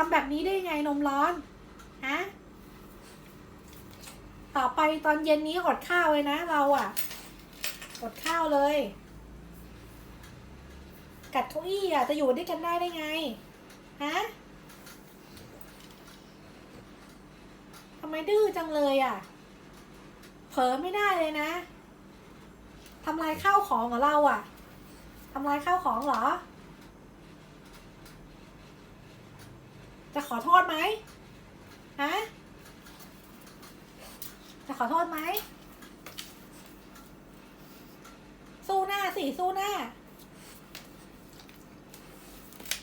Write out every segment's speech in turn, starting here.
ทำแบบนี้ได้ไงนมร้อนฮะต่อไปตอนเย็นนี้อดข้าวเลยนะเราอะ่ะอดข้าวเลย กัดเก้าอี้อะจะอยู่ด้วยกันได้ได้ไงฮะทำไมดื้อจังเลยอะ เผลอไม่ได้เลยนะทำลายข้าวของเหรอเราอะทำลายข้าวของเหรอ จะขอโทษไหมฮะจะขอโทษไหมสู้หน้าสิสู้หน้า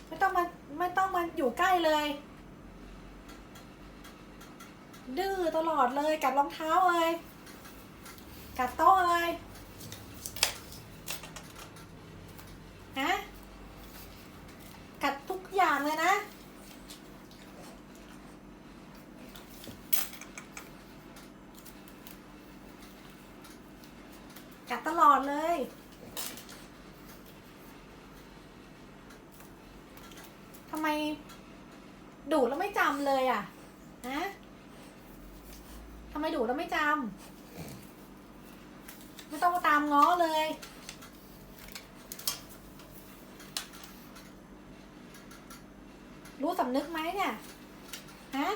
ไม่ต้องมาไม่ต้องมาอยู่ใกล้เลย ดื้อตลอดเลยกัดรองเท้าเลยกัดโต๊ะเลยฮะกัดทุกอย่างเลยนะ กัดตลอดเลย ทำไมดูดแล้วไม่จำเลยอะ ฮะทำไมดูดแล้วไม่จำ ไม่ต้องมาตามง้อเลยรู้สำนึกไหมเนี่ย ฮะ